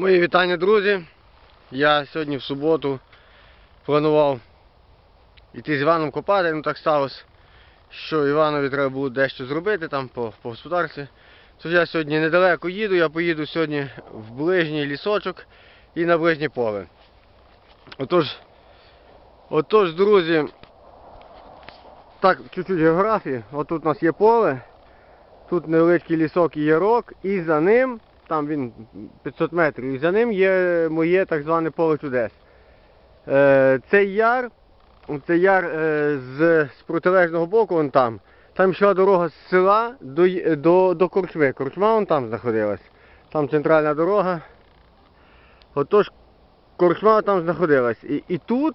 Мої вітання, друзі. Я сьогодні в суботу планував йти з Іваном копати, ну так сталося, що Іванові треба було дещо зробити там по, по господарстві. Тож я сьогодні недалеко їду, я поїду сьогодні в ближній лісочок і на ближнє поле. Отож, отож, друзі, так, чуть-чуть географії. Отут у нас є поле, тут невеличкий лісок і ярок, і за ним там він 500 метрів, і за ним є моє так зване поле чудес. Е, цей яр, цей яр е, з, з протилежного боку, вон там, там йшла дорога з села до, до, до Корчми. Корчма вон там знаходилась. Там центральна дорога. Отож, Корчма там знаходилась. І, і тут,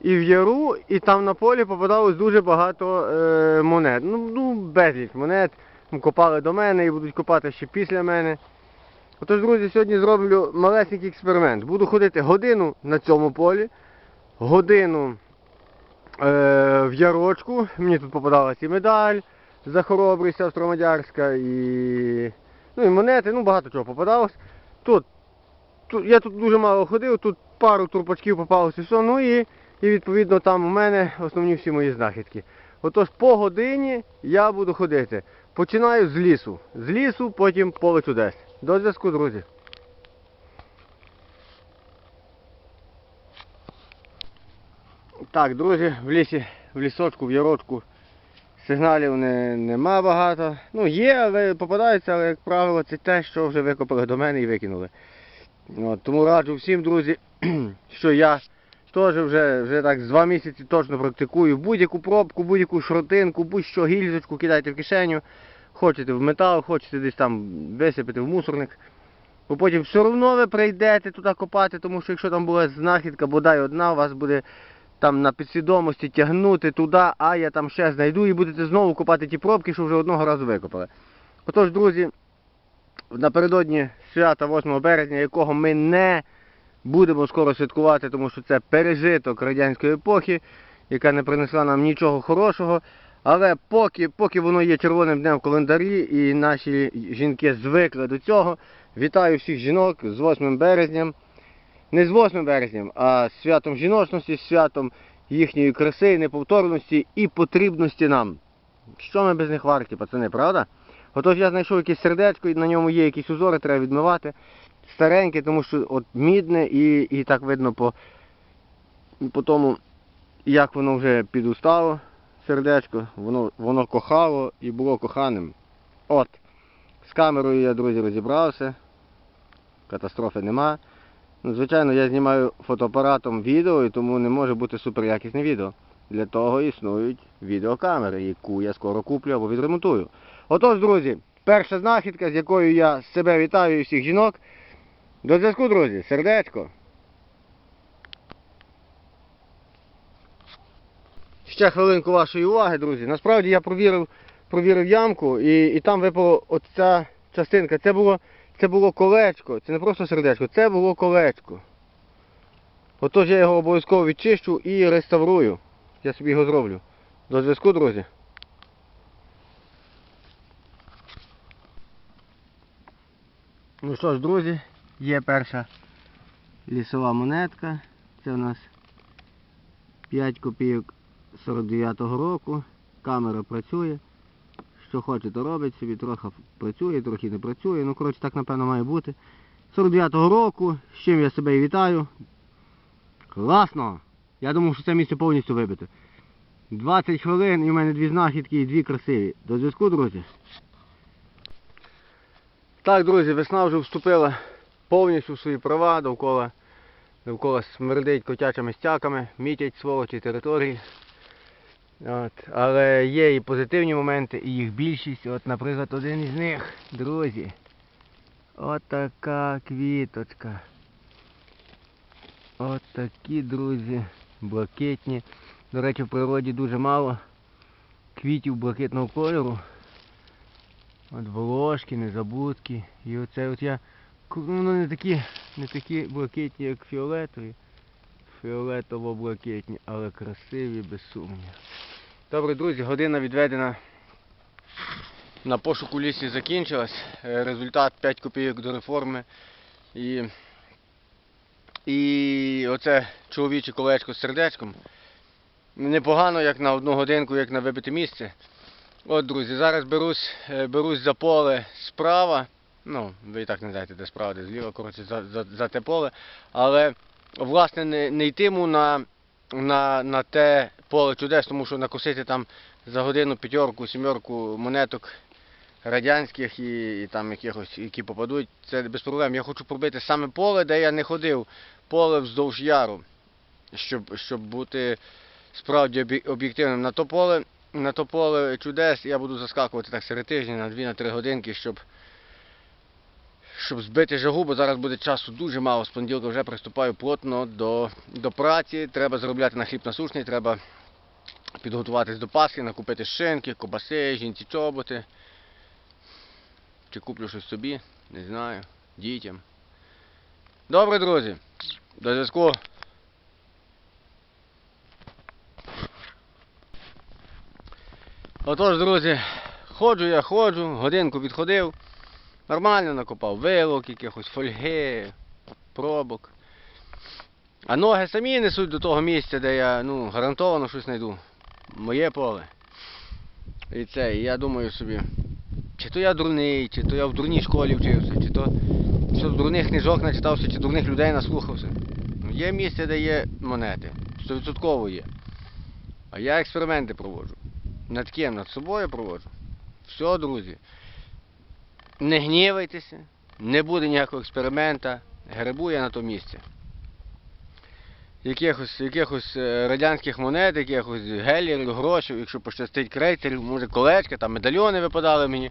і в яру, і там на полі попадалось дуже багато е, монет. Ну, ну, безліч монет. Копали до мене і будуть копати ще після мене. Отож, друзі, сьогодні зроблю малесенький експеримент. Буду ходити годину на цьому полі, годину е, в ярочку. Мені тут попадалась і медаль за хоробрість австромадярська, і, ну, і монети, ну багато чого попадалось. Тут, тут, я тут дуже мало ходив, тут пару турпачків попалося все. Ну і, і відповідно там у мене основні всі мої знахідки. Отож по годині я буду ходити. Починаю з лісу. З лісу, потім поле чудес. До зв'язку, друзі. Так, друзі, в лісі, в лісочку, в ярочку сигналів не, нема багато. Ну, є, але попадаються, але, як правило, це те, що вже викопали до мене і викинули. От, тому раджу всім, друзі, що я теж вже, вже так з два місяці точно практикую. Будь-яку пробку, будь-яку шротинку, будь-що гільзочку кидайте в кишеню. Хочете в метал, хочете десь там висипати в мусорник. Бо потім все одно ви прийдете туди копати, тому що якщо там була знахідка, бодай одна, у вас буде там на підсвідомості тягнути туди, а я там ще знайду і будете знову копати ті пробки, що вже одного разу викопали. Отож, друзі, напередодні свята 8 березня, якого ми не будемо скоро святкувати, тому що це пережиток радянської епохи, яка не принесла нам нічого хорошого. Але поки, поки воно є червоним днем в календарі і наші жінки звикли до цього, вітаю всіх жінок з 8 березням. Не з 8 березням, а з святом жіночності, з святом їхньої краси, неповторності і потрібності нам. Що ми без них варті, пацани, правда? Отож я знайшов якесь сердечко, і на ньому є якісь узори, треба відмивати. Стареньке, тому що от мідне і, і так видно по, по тому, як воно вже підустало, сердечко, воно, воно кохало і було коханим. От. З камерою я, друзі, розібрався. Катастрофи нема. Ну, звичайно, я знімаю фотоапаратом відео, і тому не може бути суперякісне відео. Для того існують відеокамери, яку я скоро куплю або відремонтую. Отож, друзі, перша знахідка, з якою я себе вітаю і всіх жінок. До зв'язку, друзі, сердечко. Ще хвилинку вашої уваги, друзі. Насправді я провірив, провірив ямку і, і там випала оця частинка. Це було, це було колечко. Це не просто сердечко, це було колечко. Отож я його обов'язково відчищу і реставрую. Я собі його зроблю. До зв'язку, друзі. Ну що ж, друзі, є перша лісова монетка. Це у нас 5 копійок 49-го року. Камера працює. Що хоче, то робить собі, трохи працює, трохи не працює. Ну, коротше, так напевно має бути. 49-го року, з чим я себе і вітаю. Класно! Я думав, що це місце повністю вибите. 20 хвилин і в мене дві знахідки і дві красиві. До зв'язку, друзі. Так, друзі, весна вже вступила повністю в свої права, довкола, довкола смердить котячими стяками, мітять сволочі території. От. Але є і позитивні моменти, і їх більшість. От, наприклад, один із них, друзі. От така квіточка. От друзі, блакитні. До речі, в природі дуже мало квітів блакитного кольору. От волошки, незабудки. І оце от я. ну, не такі, не такі блакитні, як фіолетові. Фіолетово-блакитні, але красиві, без сумніву. Добре, друзі, година відведена на пошуку лісі закінчилась. Е, Результат 5 копійок до реформи. І І оце чоловіче колечко з сердечком. Непогано, як на одну годинку, як на вибите місце. От, друзі, зараз берусь, е, берусь за поле справа. Ну, ви і так не знаєте, де справа, де зліва, коротше, за, за, за те поле. Але, власне, не, не йтиму на, на, на те поле чудес, тому що накосити там за годину п'ятерку, сімерку монеток радянських і, і там якихось, які попадуть, це без проблем. Я хочу пробити саме поле, де я не ходив, поле вздовж яру, щоб, щоб бути справді об'єктивним. На то поле, на то поле чудес я буду заскакувати так серед тижня на 2-3 годинки, щоб, щоб збити жагу, бо зараз буде часу дуже мало. З понеділка вже приступаю плотно до, до праці. Треба заробляти на хліб насущний, треба підготуватись до Пасхи, накупити шинки, кобаси, жінці чоботи. Чи куплю щось собі, не знаю, дітям. Добре, друзі. До зв'язку. Отож, друзі, ходжу я, ходжу, годинку відходив. Нормально накопав вилок, якихось фольги, пробок. А ноги самі несуть до того місця, де я ну, гарантовано щось знайду. Моє поле. І це, і я думаю собі, чи то я дурний, чи то я в дурній школі вчився, чи то що дурних книжок начитався, чи дурних людей наслухався. Ну, Є місце, де є монети. Стовідсотково є. А я експерименти проводжу. Над ким? Над собою проводжу. Все, друзі. Не гнівайтеся, не буде ніякого експеримента. Грибу я на то місце. Якихось, якихось е, радянських монет, якихось гелерів, грошей, якщо пощастить крейцерів, може колечка, там медальйони випадали мені.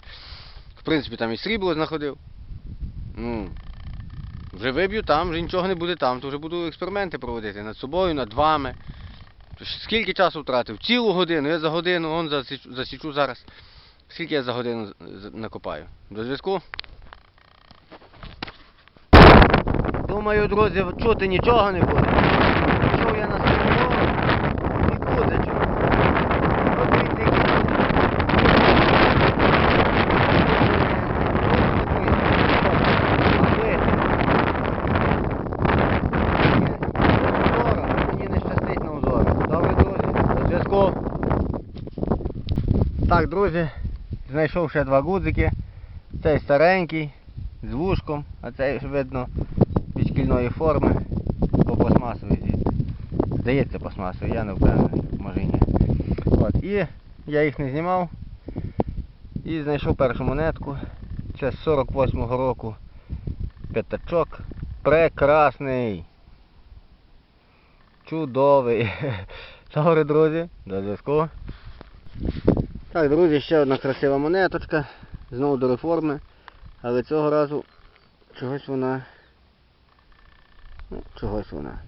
В принципі, там і срібло знаходив. Ну, вже виб'ю там, вже нічого не буде там, то вже буду експерименти проводити над собою, над вами. Скільки часу втратив? Цілу годину, я за годину, он засічу зараз. Скільки я за годину накопаю? До зв'язку? Думаю, друзі, чути нічого не буде. Чув я на село до зв'язку. Так, друзі, знайшов ще два гудзики. Цей старенький, з вушком, а цей видно від шкільної форми, бо пластмасовий звідти. Здається пластмасовий, я не впевнений, може і ні. От, і я їх не знімав. І знайшов першу монетку. Це з 48-го року п'ятачок. Прекрасний. Чудовий. Добре, друзі, до зв'язку. Так, друзі, ще одна красива монеточка. Знову до реформи. Але цього разу чогось вона. Ну, чогось вона.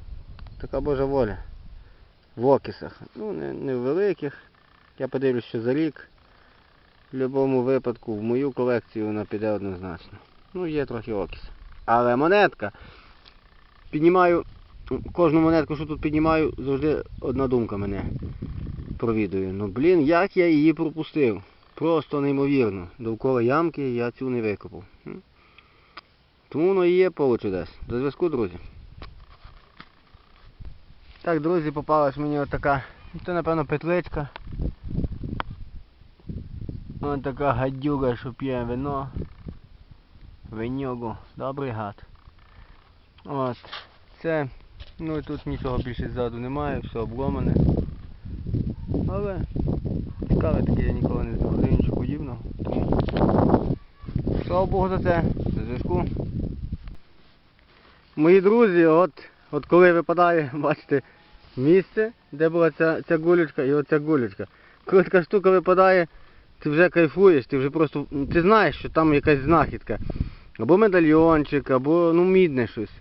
Така божа воля. В окисах. Ну, не, не в великих. Я подивлюсь, що за рік. В будь-якому випадку в мою колекцію вона піде однозначно. Ну, є трохи окис. Але монетка. Піднімаю. Кожну монетку, що тут піднімаю, завжди одна думка мене провідує. Ну блін, як я її пропустив. Просто неймовірно. Довкола ямки я цю не викопав. Тому воно і є поле чудес. До зв'язку, друзі. Так, друзі, попалась мені отака. Це напевно петличка. Ось така гадюга, що п'є вино. Виньогу. Добрий гад. От. Це. Ну і тут нічого більше ззаду немає, все обломане. Але цікаве таке я ніколи не знаходив нічого подібного. Тому слава Богу за це. До зв'язку. Мої друзі, от, от коли випадає, бачите, місце, де була ця, ця гулючка і оця гулючка. Коли така штука випадає, ти вже кайфуєш, ти вже просто. Ти знаєш, що там якась знахідка. Або медальйончик, або ну мідне щось.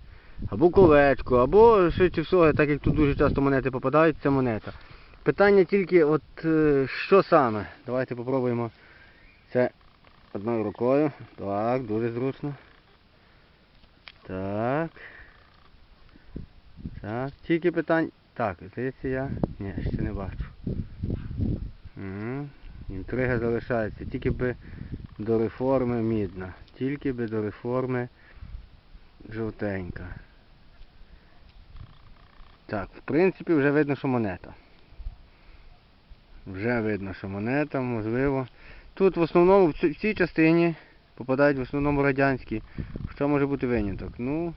Або колечко, або швидше всього, так як тут дуже часто монети попадають, це монета. Питання тільки, от е, що саме. Давайте попробуємо це одною рукою. Так, дуже зручно. Так. Так, тільки питань. Так, здається я. Ні, ще не бачу. Інтрига залишається. Тільки би до реформи мідна. Тільки би до реформи жовтенька. Так, в принципі, вже видно, що монета. Вже видно, що монета, можливо. Тут в основному в цій частині попадають в основному радянські. Що може бути виняток? Ну,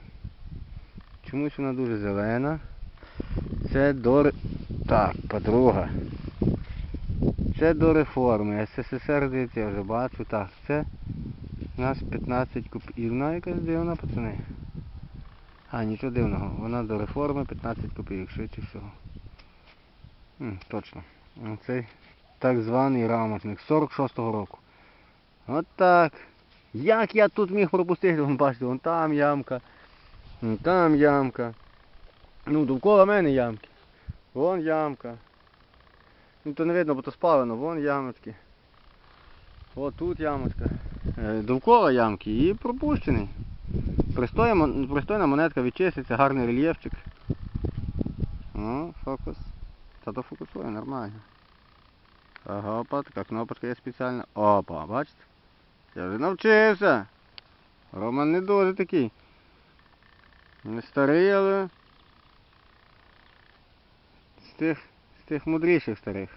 чомусь вона дуже зелена. Це до... Так, подруга. Це до реформи. СССР, здається, я вже бачу. Так, це у нас 15 копійок. Вона якась дивна, пацани. А, нічого дивного. Вона до реформи 15 копійок, швидше всього. М, точно. Цей так званий рамочник 46-го року. От так. Як я тут міг пропустити? Вон бачите, вон там ямка. Вон там ямка. Ну, довкола мене ямки. Вон ямка. Ну то не видно, бо то спалено, вон ямочки. О, тут ямочка. Е, Довкола ямки і пропущений. Пристойна, пристойна монетка відчиститься, гарний рельєфчик. О, фокус. Та то фокусує нормально. Ага, опа, така кнопочка є спеціальна. Опа, бачите? Я вже навчився. Роман не дуже такий. Не старий, але з тих, з тих мудріших старих.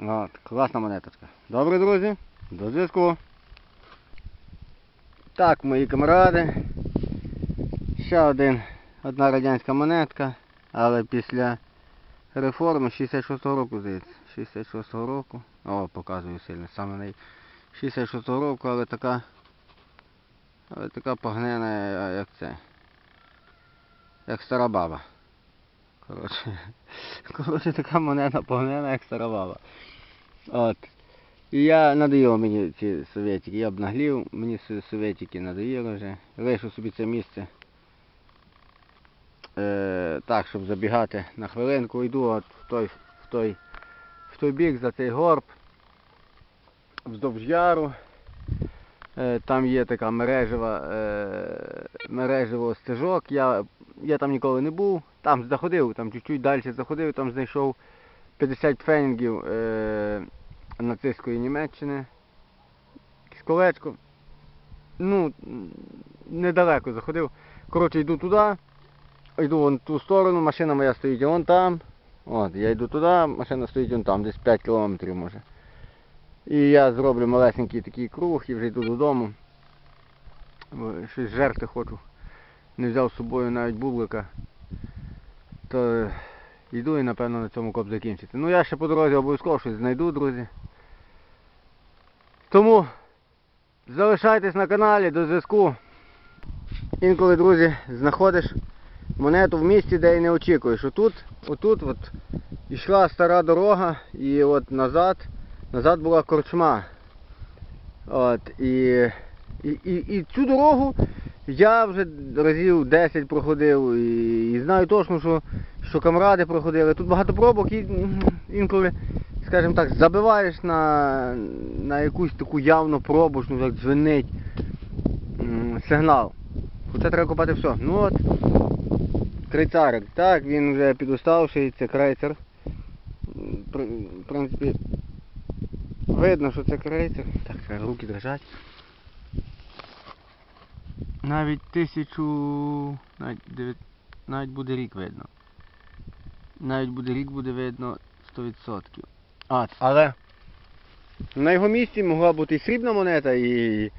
От, класна монеточка. Добре, друзі, до зв'язку. Так, мої камради. Ще один, одна радянська монетка, але після реформи 66-го року, здається. 66-го року. О, показую сильно, саме неї. 66-го року, але така. Але така погнена, як це. Як стара баба. Коротше. Коротше, така монета погнена, як стара баба. От. І я надоїло мені ці совєтики. Я обнаглів, мені с- совєтики надоїли вже. Лишу собі це місце. Е, так, щоб забігати на хвилинку, йду от в той, в той, в той бік за цей горб. Вздовж яру. Е, там є така мережева, е, мережево стежок. Я, я там ніколи не був. Там заходив, там чуть-чуть далі заходив, там знайшов 50 фенінгів е, нацистської Німеччини. Якесь. Ну, недалеко заходив. Коротше, йду туди, йду вон в ту сторону, машина моя стоїть вон там. От, я йду туди, машина стоїть вон там, десь 5 кілометрів може. І я зроблю малесенький такий круг і вже йду додому. Щось жерти хочу. Не взяв з собою навіть бублика. То йду і напевно на цьому коп закінчити. Ну я ще по дорозі обов'язково щось знайду, друзі. Тому залишайтесь на каналі до зв'язку. Інколи, друзі, знаходиш монету в місці, де і не очікуєш. Отут, отут от йшла стара дорога і от назад, назад була корчма. От, і, і, і, і цю дорогу я вже разів 10 проходив і, і знаю точно, що, що камради проходили. Тут багато пробок і інколи, скажімо так, забиваєш на, на якусь таку явно пробочну, так дзвенить сигнал. Хоча треба копати все. Ну от, крейцарик. Так, він вже підуставший, це крейцер. В принципі, видно, що це крейцер. Так, треба руки дрожать. Навіть тисячу. Навіть, дев'ят- навіть буде рік видно. Навіть буде рік буде видно 100%. А, але на його місці могла бути і срібна монета, і,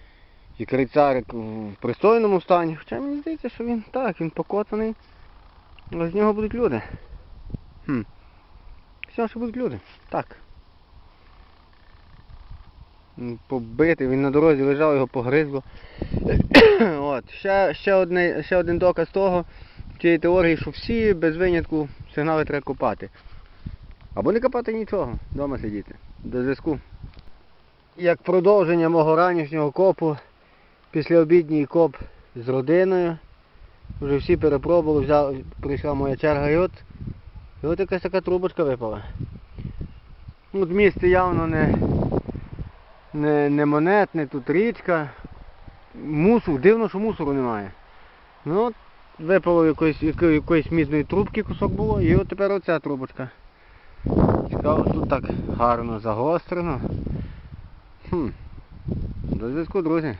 і крицарик в пристойному стані. Хоча мені здається, що він так, він покотаний. Але з нього будуть люди. Хм. З нього будуть люди. Так. Побитий, він на дорозі лежав, його погризло. От. Ще, ще, одне, ще один доказ того, цієї теорії, що всі без винятку сигнали треба копати. Або не копати нічого, вдома сидіти. До зв'язку. Як продовження мого ранішнього копу, після обідній коп з родиною. Вже всі перепробували, взяв, прийшла моя черга і от, і от якась така трубочка випала. От місце явно не, не, не монетне, тут річка. Мусор, дивно, що мусору немає. Ну випало якоїсь, яко- якоїсь мідної трубки кусок було, і от тепер оця трубочка. Цікаво, тут так гарно загострено. Хм. До зв'язку, друзі.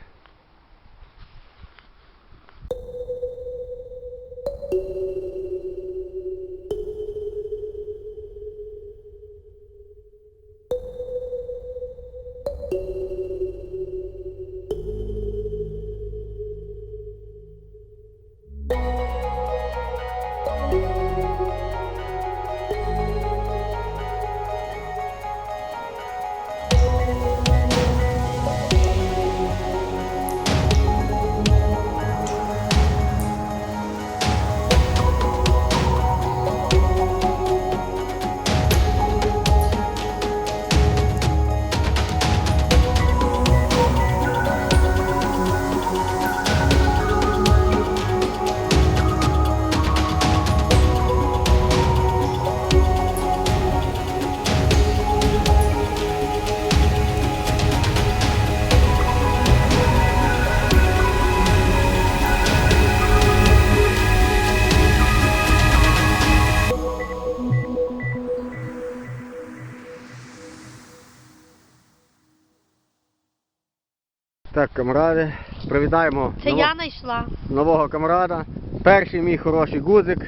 Так, камради, привітаємо Це ново- я знайшла. нового камрада. Перший мій хороший гудзик.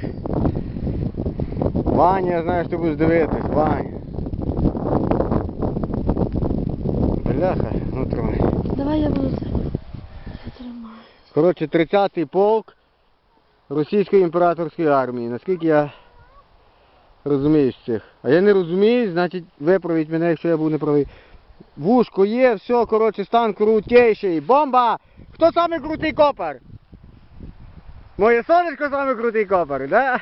Ваня, я знаю, що ти будеш дивитись, Ваня. Бляха, ну тримай. Давай я буду це. Я тримаю. Коротше, 30-й полк Російської імператорської армії. Наскільки я розумію з цих. А я не розумію, значить виправіть мене, якщо я був неправий. Вушко є, все, коротше, стан крутейший. Бомба! Хто самий крутий копар? Моє сонечко самий крутий копар, да?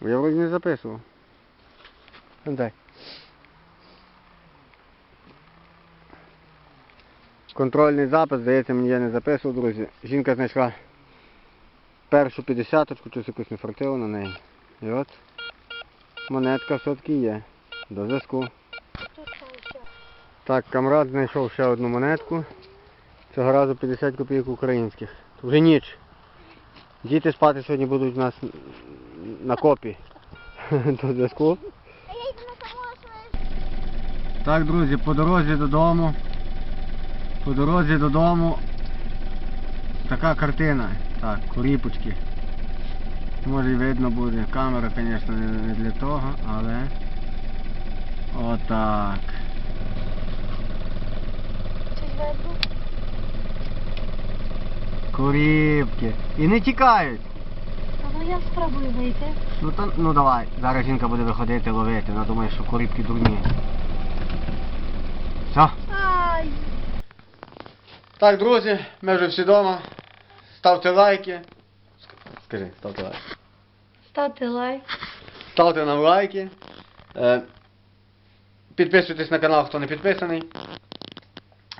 Я вроді не записував. Ну, дай. Контрольний запис, здається, мені я не записував, друзі. Жінка знайшла першу 50-очку, щось якусь не фартило на неї. І от монетка все-таки є. До зв'язку. Так, камрад знайшов ще одну монетку. Цього разу 50 копійок українських. Вже ніч. Діти спати сьогодні будуть у нас на копі. До зв'язку. Так, друзі, по дорозі додому. По дорозі додому така картина. Так, куріпочки. Може і видно буде. Камера, звісно, не для того, але отак. Куріпки. І не тікають. А ну я спробую вийти. Ну то ну давай. Зараз жінка буде виходити ловити. Вона думає, що куріпки дурні. Все. Ай! Так, друзі, ми вже всі вдома. Ставте лайки. Скажи, ставте лайк. Ставте лайк. Ставте нам лайки. Е, Підписуйтесь на канал, хто не підписаний.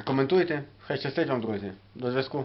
Коментуйте. Хай щастить вам, друзі. До зв'язку.